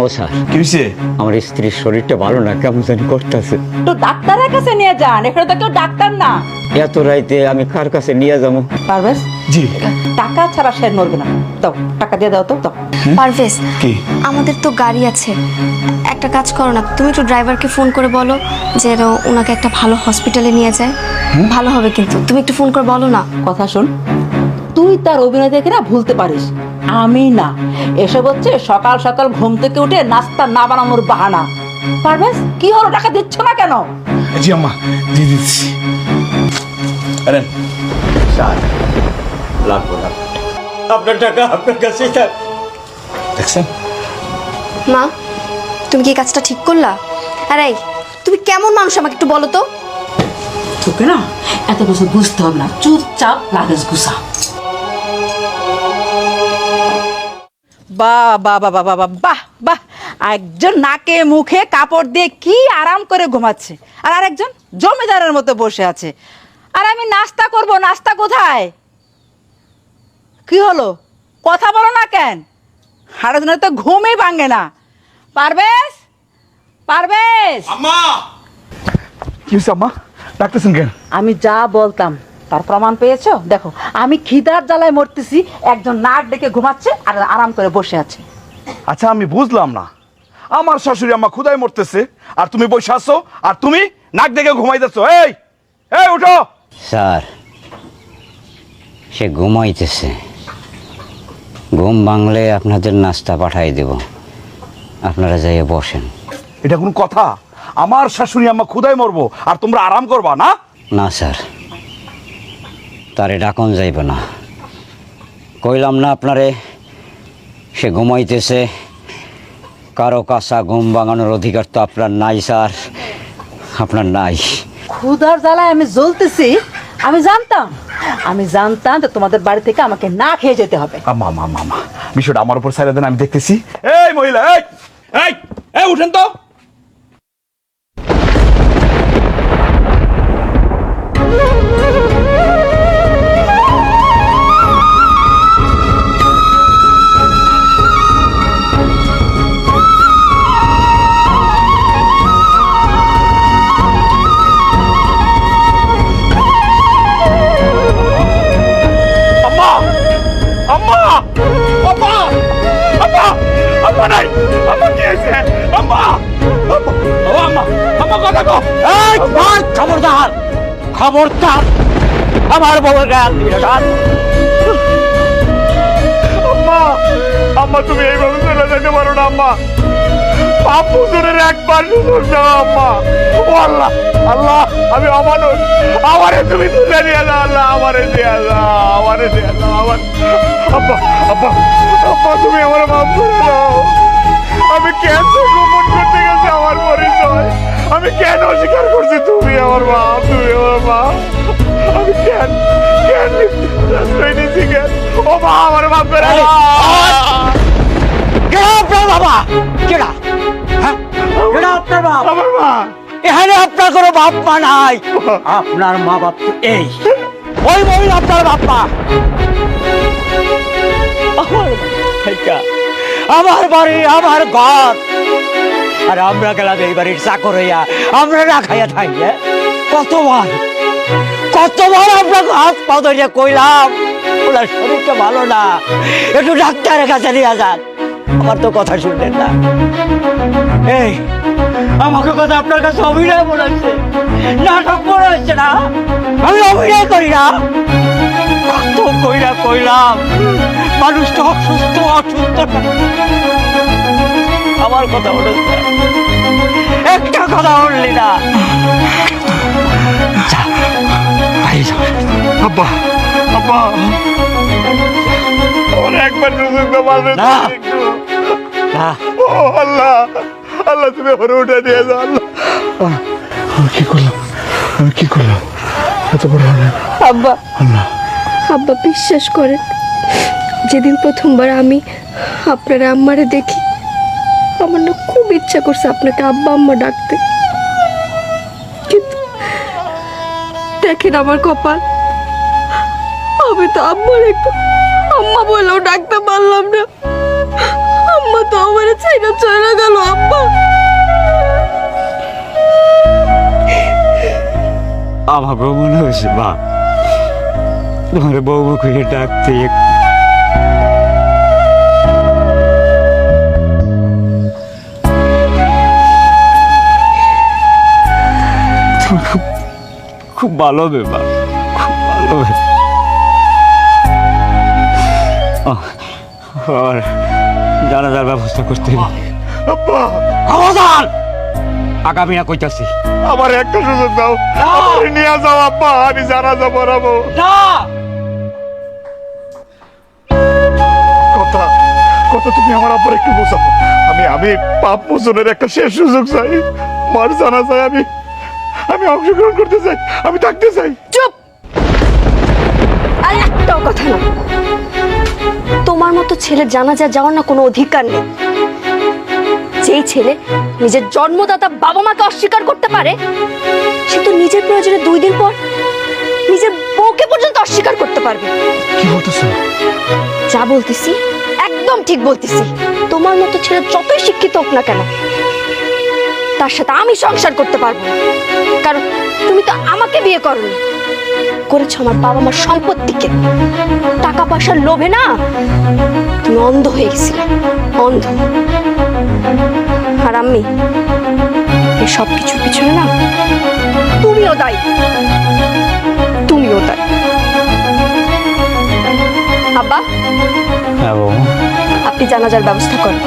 ও sir. কি হয়েছে আমার স্ত্রীর শরীরটা ভালো না কেমন জানি করতেছে। তো ডাক্তারের কাছে নিয়ে যান এখানে তো কেউ ডাক্তার না। এত রাইতে আমি কার কাছে নিয়ে যাব? পারভেজ? জি। টাকা ছাড়া সে নড়বে না। দাও টাকা দিয়ে দাও তো দাও। পারভেজ কি? আমাদের তো গাড়ি আছে। একটা কাজ করো না তুমি একটু ড্রাইভারকে ফোন করে বলো যে যেন ওনাকে একটা ভালো হসপিটালে নিয়ে যায়। ভালো হবে কিন্তু তুমি একটু ফোন করে বলো না। কথা শোন তুই তার অভিনয় দেখে না ভুলতে পারিস। আমি না। এসব হচ্ছে সকাল সকাল ঘুম থেকে উঠে নাস্তা না বানানোর বাহানা। পারভেজ কি হলো? টাকা দিচ্ছ না কেন? জি আম্মা দিয়ে দিচ্ছি। আরে স্যার লাগবো না। আপনার টাকা আপনার কাছেই থাক। দেখছেন? মা তুমি কি এই কাজটা ঠিক করলা? আরে এই, তুমি কেমন মানুষ আমাকে একটু বলো তো। তোকে না এত কিছু বুঝতে হবে না। চুপচাপ লাগেজ গুছা। বাহ বাহ বাহ বাহ বাহ বাহ বাহ একজন নাকে মুখে কাপড় দিয়ে কি আরাম করে ঘুমাচ্ছে? আর আরেকজন জমিদারের মতো বসে আছে। আর আমি নাস্তা করব নাস্তা কোথায়? কি হলো? কথা বলো না কেন? দিনে তো ঘুমই ভাঙে না। পারবেশ পারবেশ আম্মা! কি হয়েছে আম্মা? ডাকতেছেন কেন? আমি যা বলতাম তার প্রমাণ পেয়েছ? দেখো আমি খিদার জ্বালায় মরতেছি একজন নাক ডেকে ঘুমাচ্ছে আর আরাম করে বসে আছে। আচ্ছা আমি বুঝলাম না। আমার শাশুড়ি আম্মা ক্ষুদায় মরতেছে আর তুমি বসে আছো আর তুমি নাক দেখে ঘুমাইতেছো। এই এই উঠো! স্যার সে ঘুমাইতেছে। ঘুম ভাঙলে আপনাদের নাস্তা পাঠাই দেব। আপনারা যাইয়ে বসেন। এটা কোন কথা? আমার শাশুড়ি আম্মা ক্ষুদায় মরবো আর তোমরা আরাম করবা না? না স্যার। তারে ডাকন যাইব না। কইলাম না আপনারে সে ঘুমাইতেছে। কারও কাঁচা ঘুম ভাঙানোর অধিকার তো আপনার নাই স্যার। আপনার নাই। ক্ষুধার জ্বালায় আমি জ্বলতেছি আমি জানতাম। আমি জানতাম যে তোমাদের বাড়ি থেকে আমাকে না খেয়ে যেতে হবে। আম্মা আম্মা, আম্মা বিষয়টা আমার উপর সাইরা দেন আমি দেখতেছি। এই মহিলা এই এই এই উঠেন তো। খবরদার খবরদার আমার বউয়ের গায়ে হাত দিবি না, স্যার। আম্মা আম্মা তুমি এইভাবে চলে যেতে পারো না আম্মা। পাপ হুজুরের একবার সুযোগ দাও আম্মা। ও আল্লাহ আল্লাহ আমি অমানুষ। আমারে তুমি তুলে নিয়ে যাও আল্লাহ আমারে দিয়ে যাও আমারে দিয়ে যাও আমার আব্বা আব্বা ও মা আমার করে দাও কেডা আপনার বাবা কেডা হ্যাঁ? কেডা আপনার বাপ। আমার মা। এখানে আপনার কোনো বাপ মা নাই। আপনার মা বাপ তো এই। ওই মহিলা আপনার বাপ মা। আমার বাড়ি আমার ঘর। আর আমরা গেলাম এই বাড়ির চাকর হইয়া। আমরা না খাইয়া থাকি হ্যাঁ? কতবার কতবার আপনাকে হাত পা ধরিয়া কইলাম ওনার শরীরটা ভালো না। একটু ডাক্তারের কাছে নিয়ে যান। আমার তো কথা শুনলেন না। এই, আমাকে কথা আপনার কাছে অভিনয় মনে হচ্ছে নাটক মনে হচ্ছে না। আমি অভিনয় করি না। কত কইরা কইলাম মানুষটা অসুস্থ অসুস্থ। আমার কথা মনে হচ্ছে একটা কথা বললি না। আব্বা। আব্বা। আমার একবার সুযোগ দাও না। না। ও আল্লাহ আল্লাহ তুমি ওরে উঠে দিয়ে যাও আল্লাহ। আমি কি করলাম? আমি কি করলাম? এত বড় অন্যায়। আব্বা। আল্লাহ। আব্বা বিশ্বাস করেন যেদিন প্রথমবার আমি আপনার আম্মারে দেখি আমার না খুব ইচ্ছা করছে আপনাকে আব্বা আম্মা ডাকতে। কিন্তু দেখেন আমার কপাল। আমি তো আম্মার একটু আম্মা বলেও ডাকতে পারলাম না। আম্মা তো আমার ছাইনা চলে গেল, আম্মা। বউ মনে হয়েছে, মা, তোমার বউ মুখে ডাকতে খুব খুব ভালো হবে, মা, খুব ভালো হবে। আর জানাজার ব্যবস্থা করতে হবে আব্বা! আগামী না কইতাছি। আমার একটা সুযোগ দাও। আমারে নিয়ে যাও আব্বা আমি জানাজা পড়াবো। না! কথা কথা তুমি আমার আব্বার একটু বোঝাও। আমি আমি পাপ মোচনের একটা শেষ সুযোগ চাই। মার জানা চাই আমি আমি অংশগ্রহণ করতে চাই আমি থাকতে চাই। চুপ! আর একটাও কথা না। তোমার মতো ছেলে জানাজা যাওয়ার না কোনো অধিকার নেই। যেই ছেলে নিজের জন্মদাতা বাবা মাকে অস্বীকার করতে পারে সে তো নিজের প্রয়োজনে দুই দিন পর নিজের বউকে পর্যন্ত অস্বীকার করতে পারবে। কি বলতেছো? যা বলতেছি একদম ঠিক বলতেছি। তোমার মতো ছেলে যতই শিক্ষিত হোক না কেন তার সাথে আমি সংসার করতে পারব না। কারণ তুমি তো আমাকে বিয়ে করনি। করেছ আমার বাবা মার সম্পত্তিকে। পয়সার লোভে না তুমি অন্ধ হয়ে গেছিলে অন্ধ। আর আমি এই সব কিছুর পিছনে না তুমিও দায়ী। তুমিও দায়ী। আব্বা হ্যাঁ আপনি জানাজার ব্যবস্থা করেন।